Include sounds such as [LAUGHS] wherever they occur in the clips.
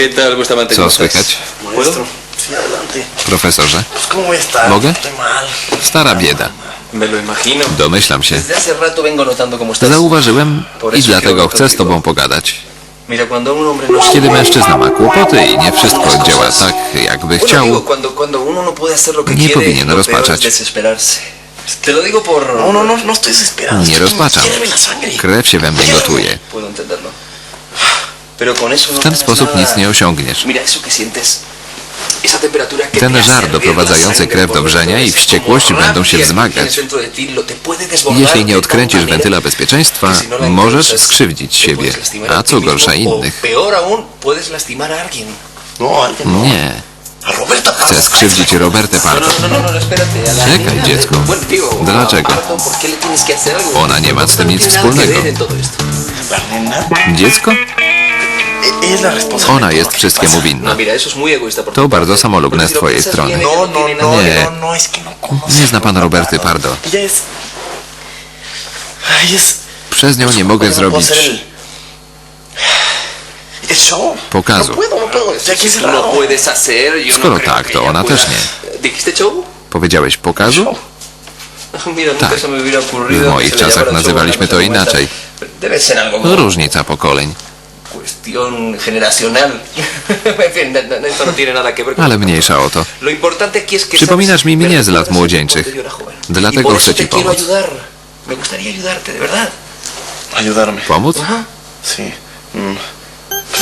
¿Qué tal, Bustamante? Co słychać? Adelante. Profesorze. ¿Mogę? Estoy mal. stara bieda. Me lo imagino. Domyślam się. Desde hace rato vengo notando cómo estás. Zauważyłem i dlatego chcę z tobą pogadać. Mira, cuando un hombre no Kiedy mężczyzna ma kłopoty i nie wszystko działa tak, jakby Bueno, chciał, digo, cuando, cuando uno no puede hacer lo que Nie quiere, powinien lo peor es rozpaczać. desesperarse. Te lo digo por... No, no, no, no estoy desesperado. nie rozpaczam. hierve la sangre. Krew się we mnie gotuje. Puedo entenderlo. Pero con eso no W ten sposób nic nie osiągniesz. Ten żar doprowadzający krew do wrzenia i como będą się wzmagać. Jeśli nie odkręcisz wentyla bezpieczeństwa, si no możesz skrzywdzić siebie, a co gorsza innych. No, no. Nie, chcę skrzywdzić Robertę No, no, no, no, la Czekaj, dziecko. Dlaczego? Ona nie ma z tym No nic wspólnego. Dziecko? Ona jest wszystkiemu winna. No, To bardzo samolubne z twojej strony. No, no, no, Nie. no, no, no. Nie zna pan Roberty Pardo. Przez nią nie mogę zrobić. Pokazu. Skoro tak, to ona też nie. Powiedziałeś pokazu? [LAUGHS] Tak. W moich czasach nazywaliśmy to inaczej. Różnica pokoleń. Cuestión generacional. [LAUGHS] en fin, esto tiene nada que ver con... Ale mniejsza o to. Lo importante aquí es que Przypominasz mi mnie z lat młodzieńczych. Dlatego Y por chcę ci pomóc. ayudar. Me gustaría ayudarte, de verdad. Ayudarme. Pomóc? Mm.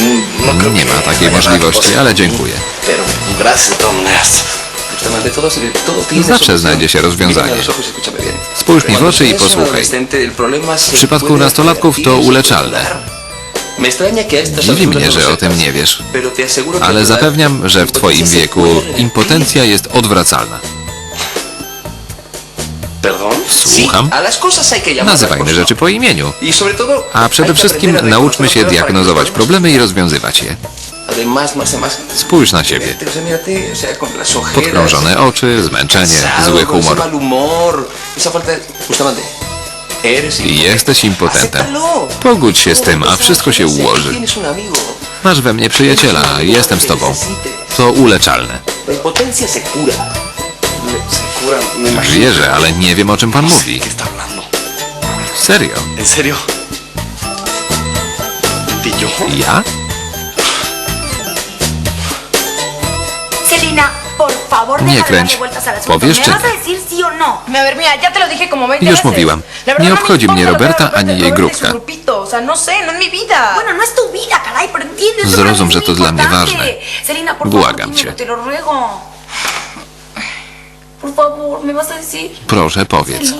Mm, No Nie que ma takiej możliwości, ale dziękuję. Zawsze znajdzie się rozwiązanie. Y. Spójrz mi w oczy i posłuchaj. W przypadku puede nastolatków to uleczalne. Dziwi mnie, że o tym nie wiesz. Ale zapewniam, że w twoim wieku impotencja jest odwracalna. Słucham? Nazywajmy rzeczy po imieniu. Y A przede wszystkim nauczmy się diagnozować problemy i rozwiązywać je. Spójrz na siebie. Podkrążone oczy, zmęczenie, zły humor. Jesteś impotentem. Pogódź się z tym, a wszystko się ułoży. Masz we mnie przyjaciela, jestem z tobą. To uleczalne. Wierzę, ale nie wiem o czym pan mówi. Serio? Ja? Te lo dije como 20 Już veces. mówiłam. Nie no obchodzi mnie Roberta ani jej su grupka. no no no Zrozum, że to dla mnie ważne. Błagam cię. Proszę, powiedz.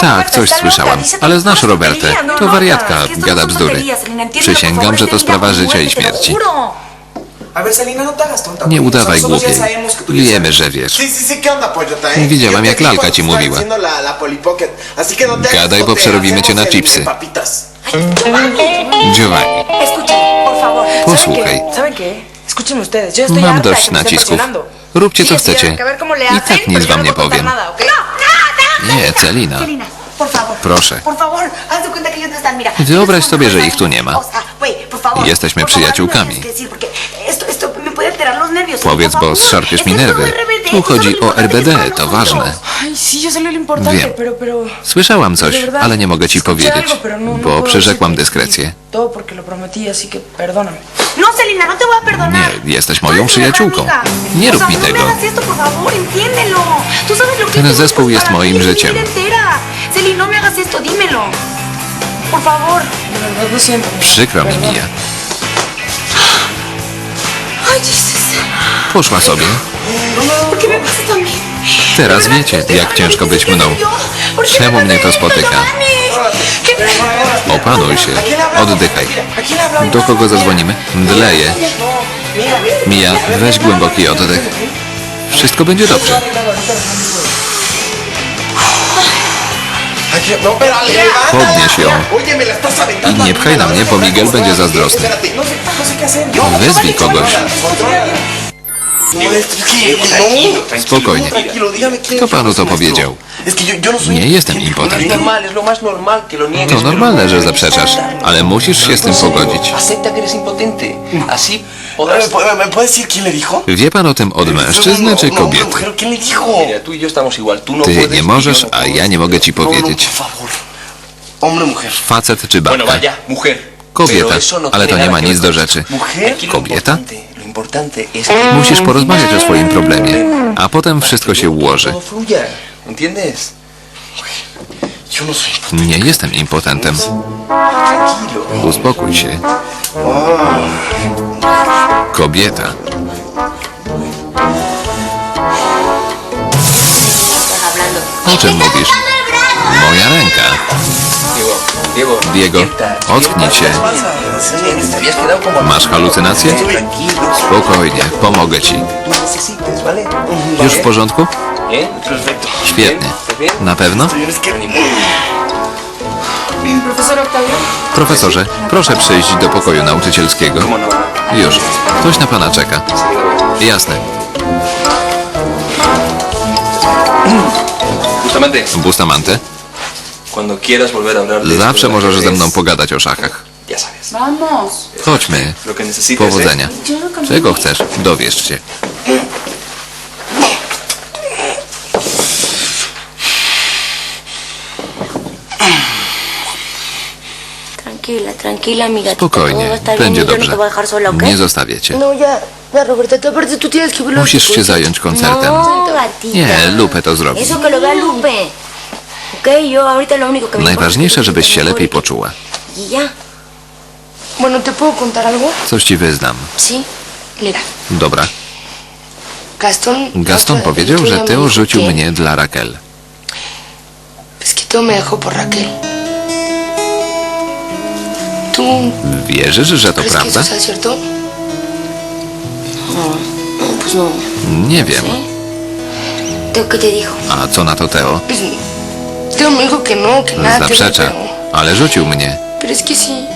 Tak, coś słyszałam. Ale znasz Robertę. no, To no, wariatka, no gada bzdury. Przysięgam, że to sprawa życia i śmierci. Nie pollo. udawaj głupiej. Wiemy, że wiesz. Widziałam, jak lalka ci mówiła. no Gadaj, bo przerobimy cię na chipsy. Giovanni, posłuchaj. Mam dość nacisków. Róbcie co chcecie. I tak nic yo wam no nie powiem. Nie, Celina. Proszę. No. Wyobraź tienes sobie, że ich tu nie ma. Jesteśmy favor, przyjaciółkami. Powiedz, bo favor. zszarpiesz mi nerwy. Tu chodzi o RBD, to ważne. Wiem. Słyszałam coś, ale nie mogę ci powiedzieć, no- no bo decirte. dyskrecję. No. Nie, jesteś moją przyjaciółką. Nie rób mi tego. Ten zespół es jest moim życiem. Przykro mi. Mija. Poszła sobie. Teraz wiecie, jak ciężko być mną. Czemu mnie to spotyka? Opanuj się, oddychaj. Do kogo zadzwonimy? Mdleje. Mija, weź głęboki oddech. Wszystko będzie dobrze. Podnieś ją. I nie pchaj na mnie, bo Miguel będzie zazdrosny. Wezwij kogoś. Spokojnie. Kto panu to powiedział? Nie jestem Es impotentem. To normalne, że zaprzeczasz, ale musisz się z tym pogodzić. Wie pan o tym od mężczyzny czy kobiety? Ty nie możesz, a ja nie mogę ci powiedzieć. Facet czy babka? Kobieta, no ale to nie ma nic do rzeczy. Kobieta? Importante- Lo importante es que Musisz porozmawiać o swoim problemie, a potem wszystko się ułoży. no. Nie jestem impotentem. Uspokój się. Kobieta. O czym mówisz? Moja ręka. Diego, ocknij się. Masz halucynacje? Spokojnie, pomogę ci. Już w porządku? Świetnie. Na pewno? Profesorze, proszę przyjść do pokoju nauczycielskiego. Już. Ktoś na pana czeka. Jasne. Bustamante, zawsze możesz ze mną pogadać o szachach. Vamos. Chodźmy. Necesites, ¿eh? Powodzenia. Czego chcesz? Dowiesz się. Tranquila, tranquila, amiga. Spokojnie, będzie no dobrze. Nie zostawię cię. No, ya, ya, Roberta, te- aparte tú tienes que verlo. Musisz się zająć koncertem. No. Nie, Lupe to zrobi. Eso que lo vea Lupe. Najważniejsze, żebyś się lepiej poczuła. Y ya. Bueno, ¿te puedo contar algo? Coś ci wyznam. Dobra. Gaston... Powiedział, że dijo rzucił mnie dla Raquel. Es que Teo me dejó por Raquel. ¿Tú Wierzysz, że to prawda? No, pues no. Nie wiem. A co na to Teo? Zaprzecza. Ale rzucił mnie.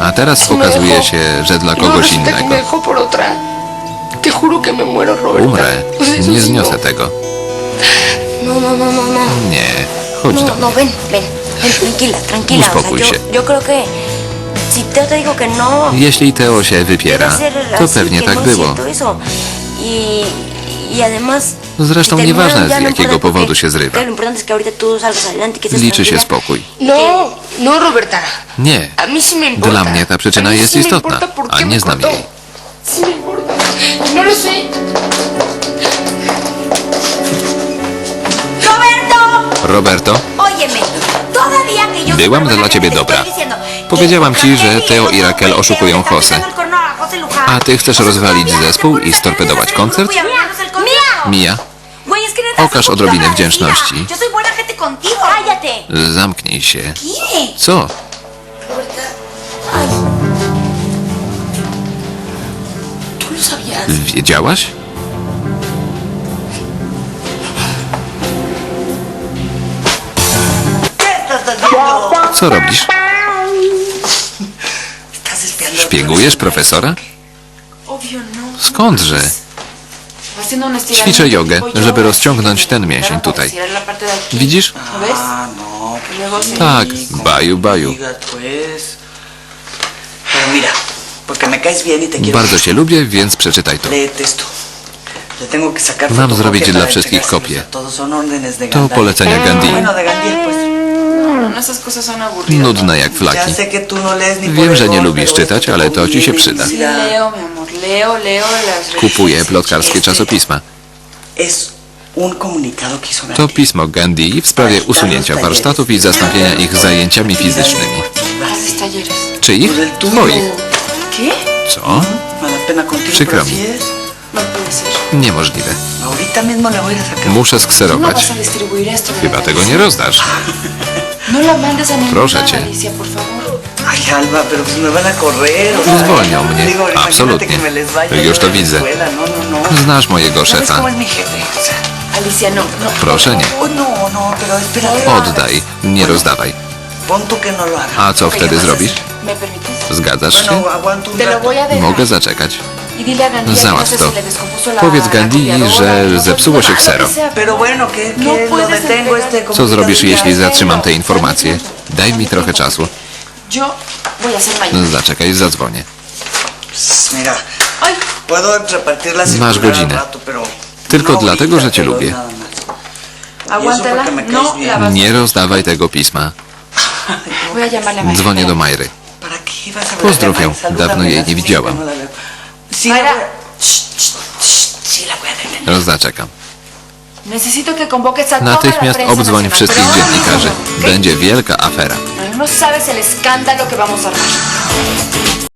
A teraz okazuje się, że dla no kogoś innego. dejó por otra. Te juro que me muero, Roberta. Umrę. Eso Nie zniosę no. tego. No, no, no, no, no. Nie. Chodź No, do no, mnie. Uspokój się. Jeśli Teo się wypiera, to pewnie tak było. Y, y además... Zresztą si terminaron, nieważne, z no jakiego powodu się zrywa. estés Liczy się spokój. No, no, Roberta. Nie. Dla mnie ta przyczyna jest istotna, a nie znam jej. Y no lo sé. ¡Roberto! Byłam dla ciebie dobra. Powiedziałam ci, że y Teo i el Raquel oszukują corno a ty chcesz rozwalić zespół i storpedować koncert? Mija, Okaż odrobinę wdzięczności. Zamknij się. Co? Wiedziałaś? Co robisz? [LAUGHS] Szpiegujesz profesora? No. Skądże? Ćwiczę jogę, żeby rozciągnąć ten mięsień tutaj. Widzisz? Tak, baju, baju. Bardzo cię lubię, więc przeczytaj to. Mam zrobić dla wszystkich kopię. To polecenia Gandhi. Nudne jak flaki. no Wiem, że nie lubisz czytać, ale to ci się przyda. Kupuję plotkarskie czasopisma. To pismo Gandhi w sprawie usunięcia warsztatów i zastąpienia ich zajęciami fizycznymi. Czyich? ¿Qué? Co? Przykro mi. No. Niemożliwe. Muszę No skserować. Chyba tego nie rozdasz. [LAUGHS] No la mandes a Proszę cię. Alicia, por favor. Ay, Alba, pero pues me van a correr. o sea, Zwolnią mnie. digo, imagínate Absolutnie. que me les vaya Już to de la widzę. escuela. No, no, no. Znasz mojego ¿Sabes szefa. cómo es mi jefe? O sea, Alicia, no, no. Proszę nie. oh, no, no, pero espérate. Oddaj, nie rozdawaj. Pon tú que no lo haga. A co wtedy zrobisz? hacer. ¿Me permites? Zgadzasz się? Bueno, aguanto un Te lo rato. voy a dejar. Mogę zaczekać. Y no Załatw sé to. Powiedz Gandhi, że no zepsuło się ksero. sea, Pero bueno, ¿qué, No Co zrobisz, jeśli zatrzymam te informacje? Daj mi trochę czasu. No. Zaczekaj, zadzwonię. Masz godzinę. Tylko no dlatego, że cię lubię. No vas Nie rozdawaj tego pisma. Dzwonię do Majry. Salúdame, Dawno jej nie widziałam. No la veo. Sí, la Mayra, voy a- Shh, shh, shh, sí, la voy a detener. Roz zaczekam. necesito que convoques a toda la Natychmiast obdzwoń wszystkich dziennikarzy. Będzie wielka afera. No sabes el escándalo que vamos a armar.